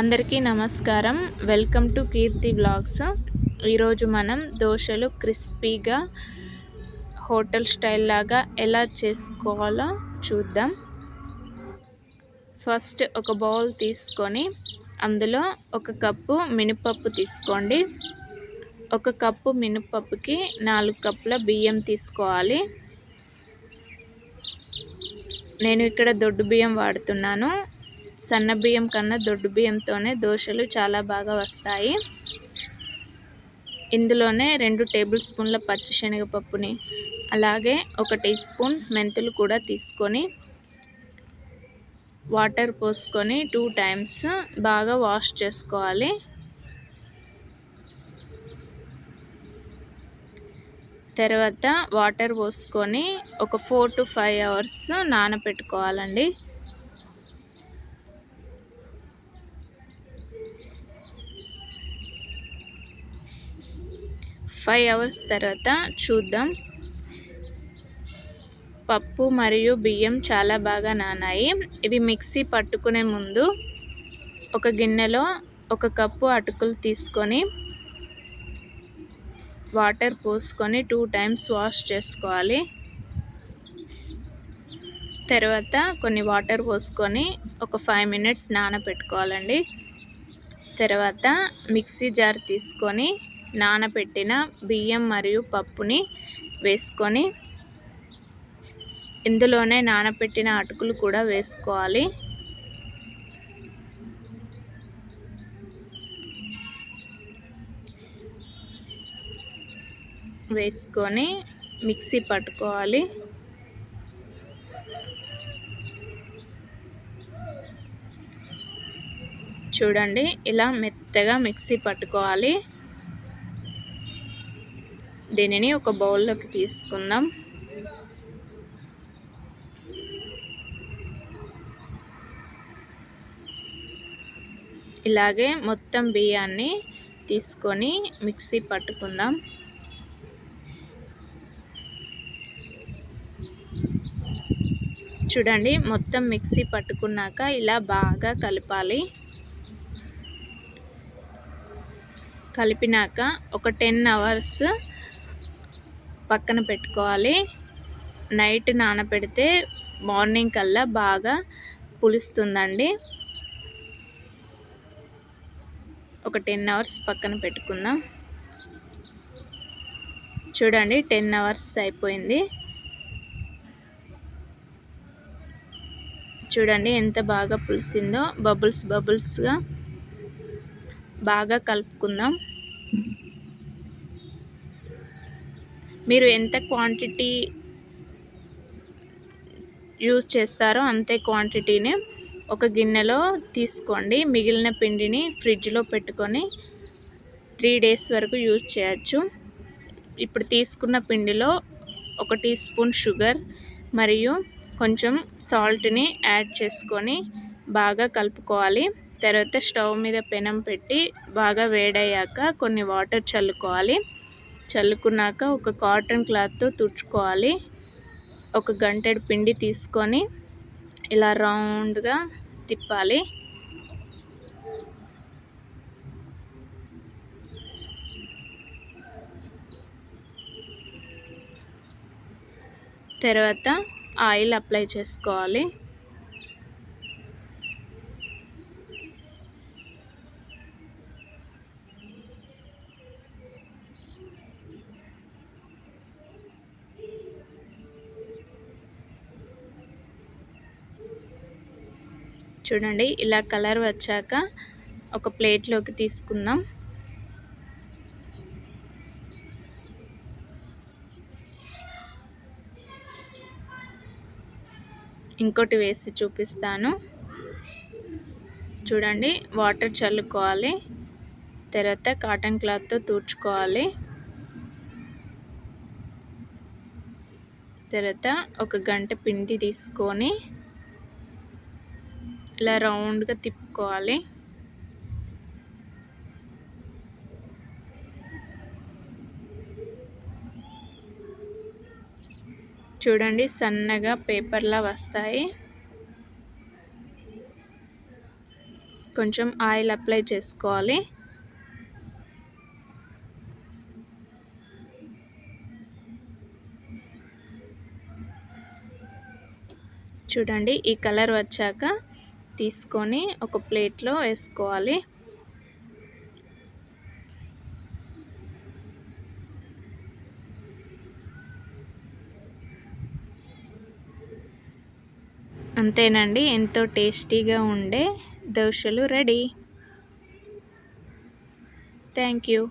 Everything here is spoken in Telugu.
అందరికీ నమస్కారం. వెల్కమ్ టు కీర్తి బ్లాగ్స్ ఈరోజు మనం దోశలు క్రిస్పీగా హోటల్ స్టైల్ లాగా ఎలా చేసుకోవాలో చూద్దాం. ఫస్ట్ ఒక బౌల్ తీసుకొని అందులో ఒక కప్పు మినపప్పు తీసుకోండి. ఒక కప్పు మినపప్పుకి నాలుగు కప్పుల బియ్యం తీసుకోవాలి. నేను ఇక్కడ దొడ్డు బియ్యం వాడుతున్నాను. సన్న బియ్యం కన్నా దొడ్డు బియ్యంతోనే దోశలు చాలా బాగా వస్తాయి. ఇందులోనే రెండు టేబుల్ స్పూన్ల పచ్చిశనగపప్పుని అలాగే ఒక టీ స్పూన్ మెంతులు కూడా తీసుకొని వాటర్ పోసుకొని టూ టైమ్స్ బాగా వాష్ చేసుకోవాలి. తర్వాత వాటర్ పోసుకొని ఒక ఫోర్ టు ఫైవ్ అవర్స్ నానబెట్టుకోవాలండి ఫైవ్ అవర్స్ తర్వాత చూద్దాం. పప్పు మరియు బియ్యం చాలా బాగా నానాయి. ఇవి మిక్సీ పట్టుకునే ముందు ఒక గిన్నెలో ఒక కప్పు అటుకులు తీసుకొని వాటర్ పోసుకొని టూ టైమ్స్ వాష్ చేసుకోవాలి. తర్వాత కొన్ని వాటర్ పోసుకొని ఒక ఫైవ్ మినిట్స్ నానబెట్టుకోవాలండి తర్వాత మిక్సీ జార్ తీసుకొని నానబెట్టిన బియ్యం మరియు పప్పుని వేసుకొని ఇందులోనే నానబెట్టిన అటుకులు కూడా వేసుకోవాలి. వేసుకొని మిక్సీ పట్టుకోవాలి. చూడండి ఇలా మెత్తగా మిక్సీ పట్టుకోవాలి. దీనిని ఒక బౌల్లోకి తీసుకుందాం. ఇలాగే మొత్తం బియ్యాన్ని తీసుకొని మిక్సీ పట్టుకుందాం. చూడండి మొత్తం మిక్సీ పట్టుకున్నాక ఇలా బాగా కలపాలి. కలిపినాక ఒక టెన్ అవర్స్ పక్కన పెట్టుకోవాలి. నైట్ నానబెడితే మార్నింగ్ కల్లా బాగా పులుస్తుందండి. ఒక టెన్ అవర్స్ పక్కన పెట్టుకుందాం. చూడండి టెన్ అవర్స్ అయిపోయింది. చూడండి ఎంత బాగా పులిసిందో. బబుల్స్ బబుల్స్గా బాగా కలుపుకుందాం. మీరు ఎంత క్వాంటిటీ యూజ్ చేస్తారో అంతే క్వాంటిటీని ఒక గిన్నెలో తీసుకోండి. మిగిలిన పిండిని ఫ్రిడ్జ్లో పెట్టుకొని త్రీ డేస్ వరకు యూజ్ చేయొచ్చు. ఇప్పుడు తీసుకున్న పిండిలో ఒక టీ స్పూన్ షుగర్ మరియు కొంచెం సాల్ట్ని యాడ్ చేసుకొని బాగా కలుపుకోవాలి. తర్వాత స్టవ్ మీద పెనం పెట్టి బాగా వేడయ్యాక కొన్ని వాటర్ చల్లుకోవాలి. చల్లుకున్నాక ఒక కాటన్ క్లాత్తో తుడుచుకోవాలి. ఒక గంటెడు పిండి తీసుకొని ఇలా రౌండ్గా తిప్పాలి. తర్వాత ఆయిల్ అప్లై చేసుకోవాలి. చూడండి ఇలా కలర్ వచ్చాక ఒక ప్లేట్లోకి తీసుకుందాం. ఇంకోటి వేసి చూపిస్తాను. చూడండి వాటర్ చల్లుకోవాలి. తర్వాత కాటన్ క్లాత్తో తూడ్చుకోవాలి. తర్వాత ఒక గంట పిండి తీసుకొని ఇలా రౌండ్గా తిప్పుకోవాలి. చూడండి సన్నగా పేపర్లా వస్తాయి. కొంచెం ఆయిల్ అప్లై చేసుకోవాలి. చూడండి ఈ కలర్ వచ్చాక తీసుకొని ఒక ప్లేట్లో వేసుకోవాలి. అంతేనండి ఎంతో టేస్టీగా ఉండే దోశలు రెడీ. Thank you.